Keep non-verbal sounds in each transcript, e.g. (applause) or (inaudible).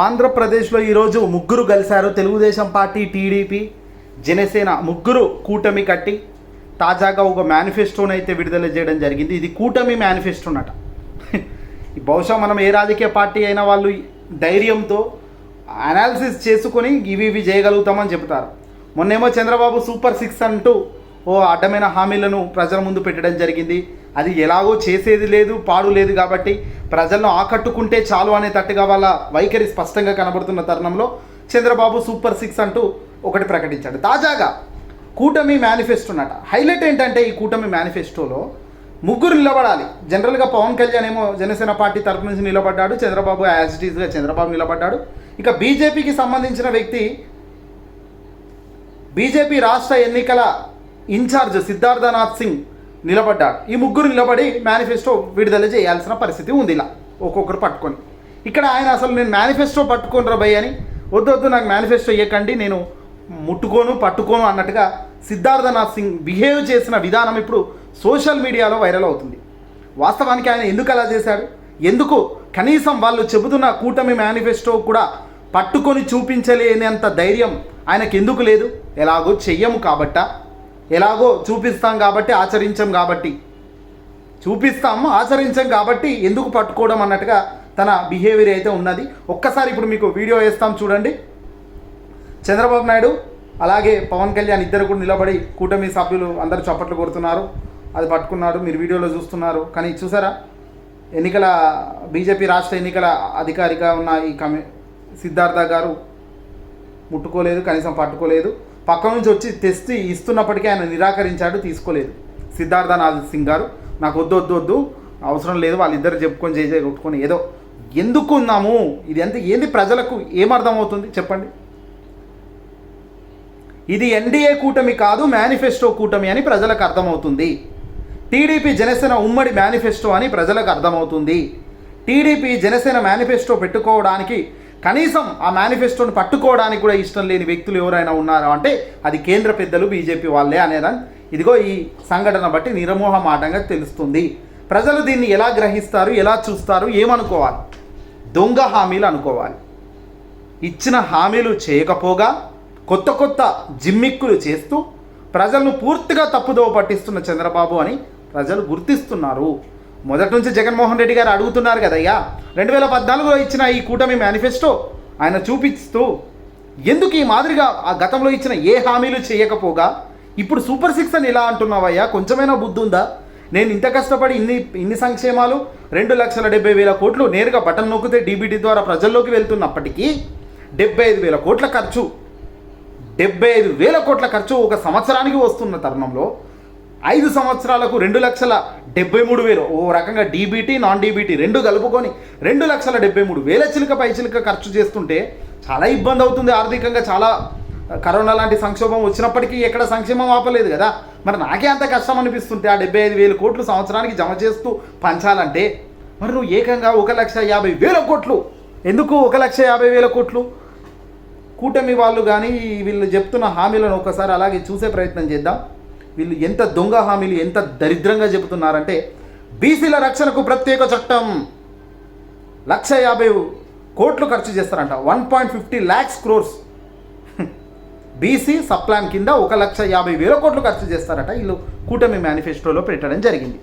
ఆంధ్రప్రదేశ్లో ఈరోజు ముగ్గురు కలిశారు తెలుగుదేశం పార్టీ టీడీపీ జనసేన ముగ్గురు కూటమి కట్టి తాజాగా ఒక మేనిఫెస్టోని అయితే విడుదల చేయడం జరిగింది. ఇది కూటమి మేనిఫెస్టోనట. (laughs) బహుశా మనం ఏ రాజకీయ పార్టీ అయినా వాళ్ళు ధైర్యంతో అనాలిసిస్ చేసుకొని ఇవి ఇవి చేయగలుగుతామని చెబుతారు. మొన్నేమో చంద్రబాబు సూపర్ సిక్స్ అంటూ ఓ అడ్డమైన హామీలను ప్రజల ముందు పెట్టడం జరిగింది. అది ఎలాగో చేసేది లేదు పాడు లేదు కాబట్టి ప్రజలను ఆకట్టుకుంటే చాలు అనే తట్టుగా వాళ్ళ వైఖరి స్పష్టంగా కనబడుతున్న తరుణంలో చంద్రబాబు సూపర్ సిక్స్ అంటూ ఒకటి ప్రకటించాడు. తాజాగా కూటమి మేనిఫెస్టోనట. హైలైట్ ఏంటంటే ఈ కూటమి మేనిఫెస్టోలో ముగ్గురు నిలబడాలి. జనరల్గా పవన్ కళ్యాణ్ ఏమో జనసేన పార్టీ తరపు నుంచి నిలబడ్డాడు చంద్రబాబు యాజ్ ఇట్ ఈస్గా చంద్రబాబు నిలబడ్డాడు. ఇక బీజేపీకి సంబంధించిన వ్యక్తి బీజేపీ రాష్ట్ర ఎన్నికల ఇన్ఛార్జ్ సిద్ధార్థనాథ్ సింగ్ నిలబడ్డాడు ఈ ముగ్గురు నిలబడి మేనిఫెస్టో విడుదల చేయాల్సిన పరిస్థితి ఉంది ఇలా. ఒక్కొక్కరు పట్టుకొని. ఇక్కడ ఆయన అసలు నేను మేనిఫెస్టో పట్టుకొని రా భయ్ అని. వద్దు వద్దు నాకు మేనిఫెస్టో ఇవ్వకండి నేను ముట్టుకోను పట్టుకోను అన్నట్టుగా సిద్ధార్థనాథ్ సింగ్ బిహేవ్ చేసిన విధానం ఇప్పుడు సోషల్ మీడియాలో వైరల్ అవుతుంది. వాస్తవానికి ఆయన ఎందుకు అలా చేశాడు? ఎందుకు కనీసం వాళ్ళు చెబుతున్న కూటమి మేనిఫెస్టో కూడా పట్టుకొని చూపించలేనంత ధైర్యం ఆయనకు ఎందుకు లేదు? ఎలాగో చెయ్యము కాబట్ట. ఎలాగో చూపిస్తాం కాబట్టి ఆచరించం కాబట్టి. చూపిస్తాము ఆచరించం కాబట్టి ఎందుకు పట్టుకోవడం అన్నట్టుగా తన బిహేవియర్ అయితే ఉన్నది. ఒక్కసారి ఇప్పుడు మీకు వీడియో వేస్తాం చూడండి. చంద్రబాబు నాయుడు అలాగే పవన్ కళ్యాణ్ ఇద్దరు కూడా నిలబడి కూటమి సభ్యులు అందరూ చప్పట్లు కొడుతున్నారు. అది పట్టుకున్నారు మీరు వీడియోలో చూస్తున్నారు. కానీ చూసారా? ఎన్నికల బీజేపీ రాష్ట్ర ఎన్నికల అధికారిగా ఉన్న ఈ కమి సిద్ధార్థ గారు ముట్టుకోలేదు కనీసం పట్టుకోలేదు. పక్క నుంచి వచ్చి తెచ్చి ఇస్తున్నప్పటికీ ఆయన నిరాకరించాడు తీసుకోలేదు. సిద్ధార్థనాథ్ సింగ్ గారు నాకు వద్దు వద్దు వద్దు అవసరం లేదు వాళ్ళిద్దరు చెప్పుకొని చేసే కొట్టుకొని ఏదో ఎందుకు ఉన్నాము? ఇది ఎంత ఏంది ప్రజలకు ఏమర్థమవుతుంది చెప్పండి. ఇది ఎన్డీఏ కూటమి కాదు మేనిఫెస్టో కూటమి అని ప్రజలకు అర్థమవుతుంది. టీడీపీ జనసేన ఉమ్మడి మేనిఫెస్టో అని ప్రజలకు అర్థమవుతుంది. టీడీపీ జనసేన మేనిఫెస్టో పెట్టుకోవడానికి కనీసం ఆ మేనిఫెస్టోను పట్టుకోవడానికి కూడా ఇష్టం లేని వ్యక్తులు ఎవరైనా ఉన్నారా అంటే అది కేంద్ర పెద్దలు బీజేపీ వాళ్ళే అనేదని ఇదిగో ఈ సంఘటన బట్టి నిరమోహమాటంగా తెలుస్తుంది. ప్రజలు దీన్ని ఎలా గ్రహిస్తారు ఎలా చూస్తారు ఏమనుకోవాలి? దొంగ హామీలు అనుకోవాలి. ఇచ్చిన హామీలు చేయకపోగా కొత్త కొత్త జిమ్మిక్కులు చేస్తూ ప్రజలను పూర్తిగా తప్పుదోవ పట్టిస్తున్న చంద్రబాబు అని ప్రజలు గుర్తిస్తున్నారు. మొదటి నుంచి జగన్మోహన్ రెడ్డి గారు అడుగుతున్నారు కదయ్యా రెండు వేల పద్నాలుగులో ఇచ్చిన ఈ కూటమి మేనిఫెస్టో ఆయన చూపిస్తూ ఎందుకు ఈ మాదిరిగా ఆ గతంలో ఇచ్చిన ఏ హామీలు చేయకపోగా? ఇప్పుడు సూపర్ సిక్స్ అని ఇలా అంటున్నావయ్యా కొంచెమైనా బుద్ధి ఉందా? నేను ఇంత కష్టపడి ఇన్ని ఇన్ని సంక్షేమాలు రెండు లక్షల డెబ్బై వేల కోట్లు నేరుగా బటన్ నొక్కితే డీబీటీ ద్వారా ప్రజల్లోకి వెళ్తున్నప్పటికీ డెబ్బై ఐదు వేల కోట్ల ఖర్చు డెబ్బై ఐదు వేల కోట్ల ఖర్చు ఒక సంవత్సరానికి వస్తున్న తరుణంలో ఐదు సంవత్సరాలకు రెండు లక్షల డెబ్బై మూడు వేలు. ఓ రకంగా డీబీటీ నాన్ డీబీటీ రెండు కలుపుకొని రెండు లక్షల డెబ్బై మూడు వేల చిలుక పై చిలుక ఖర్చు చేస్తుంటే చాలా ఇబ్బంది అవుతుంది ఆర్థికంగా. చాలా కరోనా లాంటి సంక్షోభం వచ్చినప్పటికీ ఎక్కడ సంక్షేమం ఆపలేదు కదా. మరి నాకే అంత కష్టం అనిపిస్తుంటే ఆ డెబ్బై ఐదు వేల కోట్లు సంవత్సరానికి జమ చేస్తూ పంచాలంటే మరి నువ్వు ఏకంగా ఒక లక్ష యాభై వేల కోట్లు. ఎందుకు ఒక లక్ష యాభై వేల కోట్లు? కూటమి వాళ్ళు కానీ వీళ్ళు చెప్తున్న హామీలను ఒకసారి అలాగే చూసే ప్రయత్నం చేద్దాం. వీళ్ళు ఎంత దొంగ హామీలు ఎంత దరిద్రంగా చెబుతున్నారంటే బీసీల రక్షణకు ప్రత్యేక చట్టం. లక్ష యాభై కోట్లు ఖర్చు చేస్తారంట. One point fifty lakhs crores. BC sub plan కింద ఒక లక్ష యాభై వేల కోట్లు ఖర్చు చేస్తారట. వీళ్ళు కూటమి మేనిఫెస్టోలో పెట్టడం జరిగింది.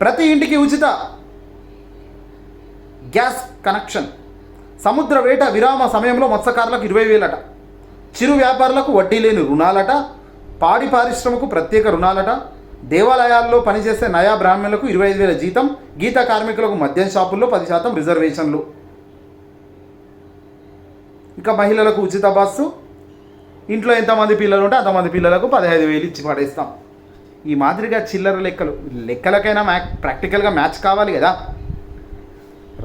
ప్రతి ఇంటికి ఉచిత గ్యాస్ కనెక్షన్. సముద్ర వేట విరామ సమయంలో మత్స్యకారులకు ఇరవై వేలట. చిరు వ్యాపారులకు వడ్డీ లేని రుణాలట. పాడి పారిశ్రమకు ప్రత్యేక రుణాలట. దేవాలయాల్లో పనిచేసే నయా బ్రాహ్మణులకు ఇరవై ఐదు వేల జీతం గీత కార్మికులకు మద్యం షాపుల్లో పది శాతం రిజర్వేషన్లు. ఇక మహిళలకు ఉచిత బస్సు. ఇంట్లో ఎంతమంది పిల్లలు ఉంటే అంతమంది పిల్లలకు పదహైదు వేలు ఇచ్చి పడేస్తాం. ఈ మాదిరిగా చిల్లర లెక్కలు లెక్కలకైనా మ్యా ప్రాక్టికల్గా మ్యాచ్ కావాలి కదా.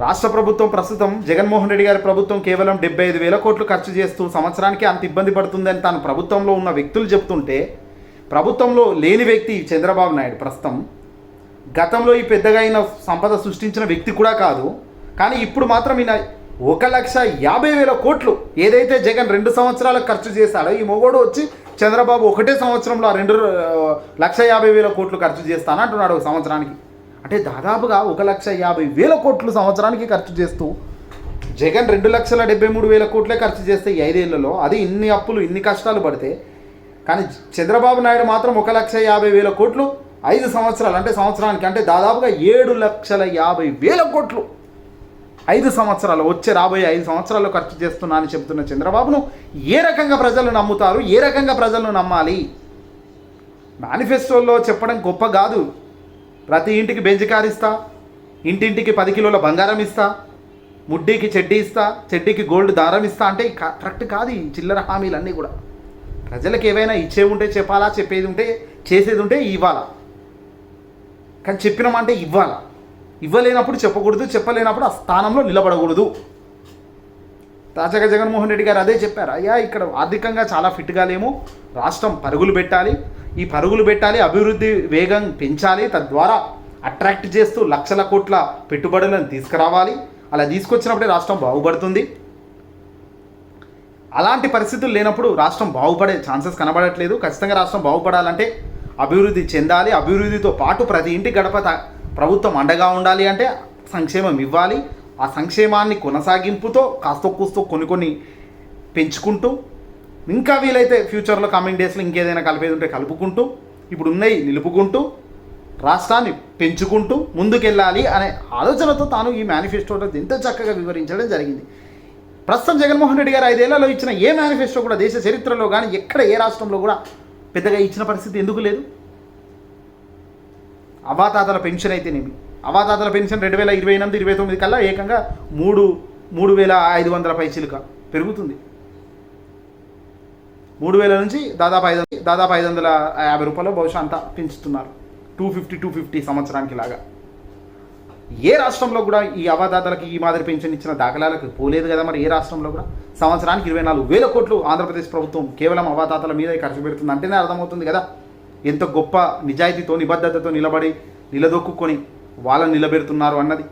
రాష్ట్ర ప్రభుత్వం ప్రస్తుతం జగన్మోహన్ రెడ్డి గారి ప్రభుత్వం కేవలం డెబ్బై ఐదు వేల కోట్లు ఖర్చు చేస్తూ సంవత్సరానికి అంత ఇబ్బంది పడుతుందని తాను ప్రభుత్వంలో ఉన్న వ్యక్తులు చెప్తుంటే ప్రభుత్వంలో లేని వ్యక్తి చంద్రబాబు నాయుడు ప్రస్తుతం గతంలో ఈ పెద్దగా అయిన సంపద సృష్టించిన వ్యక్తి కూడా కాదు. కానీ ఇప్పుడు మాత్రం ఈయన ఒక లక్ష యాభై వేల కోట్లు ఏదైతే జగన్ రెండు సంవత్సరాలకు ఖర్చు చేశాడో ఈ మొగోడు వచ్చి చంద్రబాబు ఒకటే సంవత్సరంలో ఆ రెండు లక్ష యాభై వేల కోట్లు ఖర్చు చేస్తానంటున్నాడు ఒక సంవత్సరానికి. అంటే దాదాపుగా ఒక లక్ష యాభై వేల కోట్లు సంవత్సరానికి ఖర్చు చేస్తూ జగన్ రెండు లక్షల డెబ్బై మూడు వేల కోట్లే ఖర్చు చేస్తే ఈ ఐదేళ్ళలో అది ఇన్ని అప్పులు ఇన్ని కష్టాలు పడితే. కానీ చంద్రబాబు నాయుడు మాత్రం ఒక లక్ష యాభై వేల కోట్లు ఐదు సంవత్సరాలు అంటే సంవత్సరానికి అంటే దాదాపుగా ఏడు లక్షల యాభై వేల కోట్లు ఐదు సంవత్సరాలు వచ్చే రాబోయే ఐదు సంవత్సరాల్లో ఖర్చు చేస్తున్నా అని చెబుతున్న చంద్రబాబును ఏ రకంగా ప్రజలు నమ్ముతారు ఏ రకంగా ప్రజలను నమ్మాలి? మేనిఫెస్టోల్లో చెప్పడం గొప్ప కాదు. ప్రతి ఇంటికి బెంచ్ కార్ ఇస్తా ఇంటింటికి పది కిలోల బంగారం ఇస్తా ముడ్డీకి చెడ్డీ ఇస్తా చెడ్డీకి గోల్డ్ దారం ఇస్తా అంటే కరెక్ట్ కాదు ఈ చిల్లర హామీలన్నీ కూడా. ప్రజలకు ఏవైనా ఇచ్చే ఉంటే చెప్పాలా చెప్పేది ఉంటే చేసేది ఉంటే ఇవ్వాలా. కానీ చెప్పినామంటే ఇవ్వాలా. ఇవ్వలేనప్పుడు చెప్పకూడదు చెప్పలేనప్పుడు ఆ స్థానంలో నిలబడకూడదు. తాజాగా జగన్మోహన్ రెడ్డి గారు అదే చెప్పారు అయ్యా ఇక్కడ ఆర్థికంగా చాలా ఫిట్గా లేము రాష్ట్రం పరుగులు పెట్టాలి ఈ పరుగులు పెట్టాలి అభివృద్ధి వేగం పెంచాలి తద్వారా అట్రాక్ట్ చేస్తూ లక్షల కోట్ల పెట్టుబడులను తీసుకురావాలి. అలా తీసుకొచ్చినప్పుడే రాష్ట్రం బాగుపడుతుంది. అలాంటి పరిస్థితులు లేనప్పుడు రాష్ట్రం బాగుపడే ఛాన్సెస్ కనబడట్లేదు. ఖచ్చితంగా రాష్ట్రం బాగుపడాలంటే అభివృద్ధి చెందాలి. అభివృద్ధితో పాటు ప్రతి ఇంటి గడప ప్రభుత్వం అండగా ఉండాలి అంటే సంక్షేమం ఇవ్వాలి. ఆ సంక్షేమాన్ని కొనసాగింపుతో కాస్త కూస్తో కొన్ని కొన్ని పెంచుకుంటూ ఇంకా వీలైతే ఫ్యూచర్లో కమింగ్ డేస్లో ఇంకేదైనా కలిపేది ఉంటే కలుపుకుంటూ ఇప్పుడు ఉన్నాయి నిలుపుకుంటూ రాష్ట్రాన్ని పెంచుకుంటూ ముందుకెళ్ళాలి అనే ఆలోచనతో తాను ఈ మేనిఫెస్టోలో ఎంతో చక్కగా వివరించడం జరిగింది. ప్రస్తుతం జగన్మోహన్ రెడ్డి గారు ఐదేళ్ళలో ఇచ్చిన ఏ మేనిఫెస్టో కూడా దేశ చరిత్రలో కానీ ఎక్కడ ఏ రాష్ట్రంలో కూడా పెద్దగా ఇచ్చిన పరిస్థితి ఎందుకు లేదు? అవాతాతల పెన్షన్ అయితేనేమి అవాతాతల పెన్షన్ రెండు వేల ఇరవై ఎనిమిది ఇరవై తొమ్మిది కల్లా ఏకంగా మూడు మూడు వేల ఐదు వందల పైసలుగా పెరుగుతుంది. మూడు వేల నుంచి దాదాపు ఐదు దాదాపు ఐదు వందల యాభై రూపాయలు బహుశా అంతా పెంచుతున్నారు. టూ ఫిఫ్టీ టూ ఫిఫ్టీ సంవత్సరానికి లాగా. ఏ రాష్ట్రంలో కూడా ఈ అవాదాతలకి ఈ మాదిరి పెన్షన్ ఇచ్చిన దాఖలాలకు పోలేదు కదా మరి ఏ రాష్ట్రంలో కూడా? సంవత్సరానికి ఇరవై నాలుగు వేల కోట్లు ఆంధ్రప్రదేశ్ ప్రభుత్వం కేవలం అవాదాతల మీద ఖర్చు పెడుతుంది అంటేనే అర్థమవుతుంది కదా. ఎంత గొప్ప నిజాయితీతో నిబద్ధతతో నిలబడి నిలదొక్కుని వాళ్ళని నిలబెడుతున్నారు అన్నది.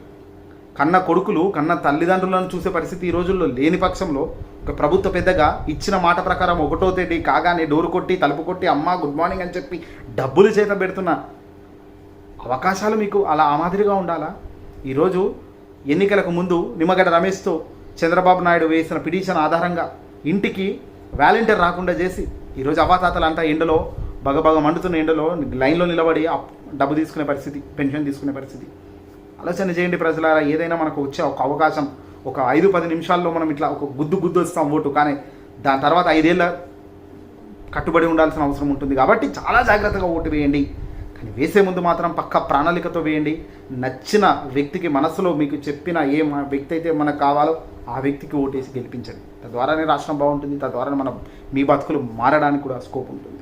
కన్న కొడుకులు కన్న తల్లిదండ్రులను చూసే పరిస్థితి ఈ రోజుల్లో లేని పక్షంలో ఒక ప్రభుత్వ పెద్దగా ఇచ్చిన మాట ప్రకారం ఒకటో తేదీ కాగానే డోరు కొట్టి తలుపు కొట్టి అమ్మ గుడ్ మార్నింగ్ అని చెప్పి డబ్బులు చేత పెడుతున్న అవకాశాలు మీకు అలా ఆ మాదిరిగా ఉండాలా? ఈరోజు ఎన్నికలకు ముందు నిమ్మగడ్డ రమేష్తో చంద్రబాబు నాయుడు వేసిన పిటిషన్ ఆధారంగా ఇంటికి వాలంటీర్ రాకుండా చేసి ఈరోజు అవాతాతలు అంతా ఎండలో బగబగ మండుతున్న ఎండలో లైన్లో నిలబడి డబ్బు తీసుకునే పరిస్థితి పెన్షన్ తీసుకునే పరిస్థితి. ఆలోచన చేయండి ప్రజలారా ఏదైనా మనకు వచ్చే ఒక అవకాశం ఒక ఐదు పది నిమిషాల్లో మనం ఇట్లా ఒక గుద్దు గుద్దు వస్తాం ఓటు కానీ దాని తర్వాత ఐదేళ్ళ కట్టుబడి ఉండాల్సిన అవసరం ఉంటుంది కాబట్టి చాలా జాగ్రత్తగా ఓటు వేయండి. కానీ వేసే ముందు మాత్రం పక్క ప్రణాళికతో వేయండి. నచ్చిన వ్యక్తికి మనసులో మీకు చెప్పిన ఏ వ్యక్తి అయితే మనకు కావాలో ఆ వ్యక్తికి ఓటేసి గెలిపించండి. తద్వారానే రాష్ట్రం బాగుంటుంది తద్వారానే మన మీ బతుకులు మారడానికి కూడా స్కోప్ ఉంటుంది.